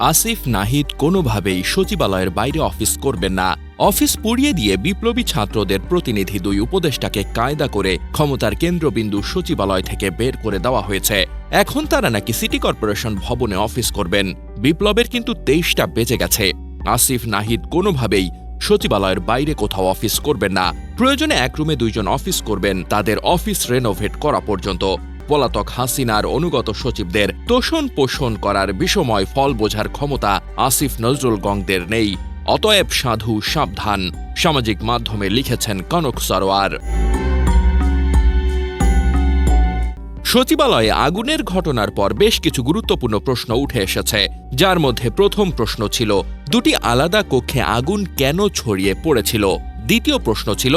আসিফ নাহিদ কোনোভাবেই সচিবালয়ের বাইরে অফিস করবেন না। অফিস পুড়িয়ে দিয়ে বিপ্লবী ছাত্রদের প্রতিনিধি দুই উপদেষ্টাকে কায়দা করে ক্ষমতার কেন্দ্রবিন্দু সচিবালয় থেকে বের করে দেওয়া হয়েছে। এখন তারা নাকি সিটি কর্পোরেশন ভবনে অফিস করবেন। বিপ্লবের কিন্তু তেইশটা বেজে গেছে। আসিফ নাহিদ কোনোভাবেই সচিবালয়ের বাইরে কোথাও অফিস করবেন না। প্রয়োজনে এক রুমে দুইজন অফিস করবেন। তাদের অফিস রেনোভেট করা পর্যন্ত। পলাতক হাসিনার অনুগত সচিবদের তোষণ পোষণ করার বিষময় ফল বোঝার ক্ষমতা আসিফ নজরুল গংদের নেই। অতএব সাধু সাবধান, সামাজিক মাধ্যমে লিখেছেন কনক সরোয়ার। সচিবালয়ে আগুনের ঘটনার পর বেশ কিছু গুরুত্বপূর্ণ প্রশ্ন উঠে এসেছে। যার মধ্যে প্রথম প্রশ্ন ছিল, দুটি আলাদা কক্ষে আগুন কেন ছড়িয়ে পড়েছিল? দ্বিতীয় প্রশ্ন ছিল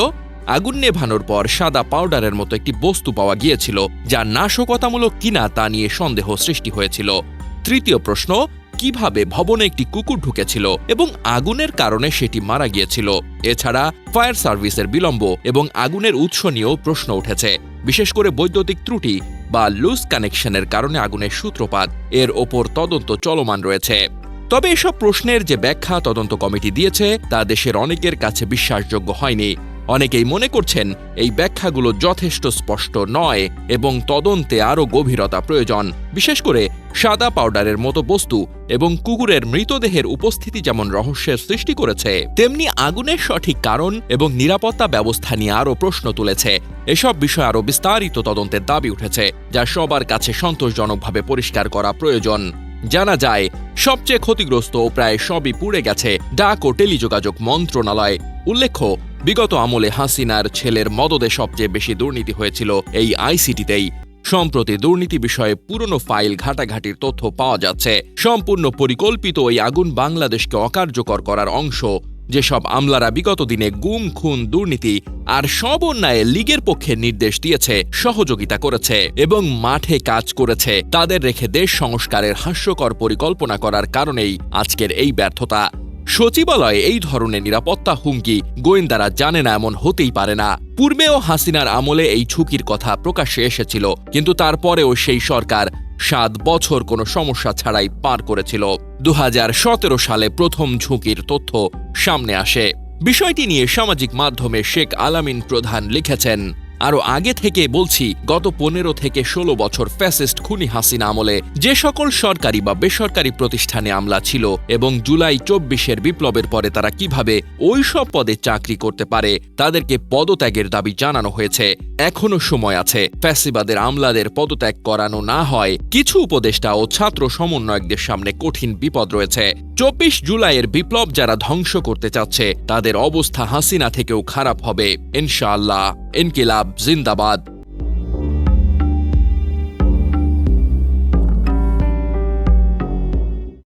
আগুন নেভানোর পর সাদা পাউডারের মতো একটি বস্তু পাওয়া গিয়েছিল, যা নাশকতামূলক কিনা তা নিয়ে সন্দেহ সৃষ্টি হয়েছিল। তৃতীয় প্রশ্ন, কীভাবে ভবনে একটি কুকুর ঢুকেছিল এবং আগুনের কারণে সেটি মারা গিয়েছিল? এছাড়া, ফায়ার সার্ভিসের বিলম্ব এবং আগুনের উৎস নিয়েও প্রশ্ন উঠেছে। বিশেষ করে বৈদ্যুতিক ত্রুটি বা লুজ কানেকশনের কারণে আগুনের সূত্রপাত, এর ওপর তদন্ত চলমান রয়েছে। তবে এসব প্রশ্নের যে ব্যাখ্যা তদন্ত কমিটি দিয়েছে, তা দেশের অনেকের কাছে বিশ্বাসযোগ্য হয়নি। অনেকেই মনে করছেন এই ব্যাখ্যাগুলো যথেষ্ট স্পষ্ট নয় এবং তদন্তে আরও গভীরতা প্রয়োজন। বিশেষ করে সাদা পাউডারের মতো বস্তু এবং কুকুরের মৃতদেহের উপস্থিতি যেমন রহস্যের সৃষ্টি করেছে, তেমনি আগুনের সঠিক কারণ এবং নিরাপত্তা ব্যবস্থা নিয়ে আরও প্রশ্ন তুলেছে। এসব বিষয়ে আরও বিস্তারিত তদন্তের দাবি উঠেছে, যা সবার কাছে সন্তোষজনকভাবে পরিষ্কার করা প্রয়োজন। জানা যায়, সবচেয়ে ক্ষতিগ্রস্ত প্রায় সবই পুড়ে গেছে ডাক ও টেলিযোগাযোগ মন্ত্রণালয়। উল্লেখ্য বিগত আমলে হাসিনার ছেলের মদদে সবচেয়ে বেশি দুর্নীতি হয়েছিল এই আইসিটিতেই। সম্প্রতি দুর্নীতি বিষয়ে পুরনো ফাইল ঘাটাঘাটির তথ্য পাওয়া যাচ্ছে। সম্পূর্ণ পরিকল্পিত এই আগুন বাংলাদেশকে অকার্যকর করার অংশ। যেসব আমলারা বিগত দিনে গুম, খুন, দুর্নীতি আর সব অন্যায় লীগের পক্ষে নির্দেশ দিয়েছে, সহযোগিতা করেছে এবং মাঠে কাজ করেছে। তাদের রেখে দেশ সংস্কারের হাস্যকর পরিকল্পনা করার কারণেই আজকের এই ব্যর্থতা। সচিবালয়ে এই ধরনের নিরাপত্তা হুমকি গোয়েন্দারা জানে না এমন হতেই পারে না। পূর্বেও হাসিনার আমলে এই ঝুঁকির কথা প্রকাশ্যে এসেছিল, কিন্তু তারপরেও সেই সরকার সাত বছর কোনো সমস্যা ছাড়াই পার করেছিল। দু হাজার সতেরো সালে প্রথম ঝুঁকির তথ্য সামনে আসে। বিষয়টি নিয়ে সামাজিক মাধ্যমে শেখ আলামিন প্রধান লিখেছেন আরও আগে থেকে বলছি, গত পনেরো থেকে ষোলো বছর ফ্যাসিস্ট খুনি হাসিনা আমলে যে সকল সরকারি বা বেসরকারি প্রতিষ্ঠানে আমলা ছিল এবং জুলাই চব্বিশের বিপ্লবের পরে তারা কীভাবে ওই সব পদে চাকরি করতে পারে, তাদেরকে পদত্যাগের দাবি জানানো হয়েছে। এখনও সময় আছে। ফ্যাসিবাদের আমলাদের পদত্যাগ করানো না হয়, কিছু উপদেষ্টা ও ছাত্র সমন্বয়কদের সামনে কঠিন বিপদ রয়েছে। চব্বিশ জুলাইয়ের বিপ্লব যারা ধ্বংস করতে চাচ্ছে, তাদের অবস্থা হাসিনা থেকেও খারাপ হবে, ইনশাআল্লাহ। ইনকিলাব, জিন্দাবাদ।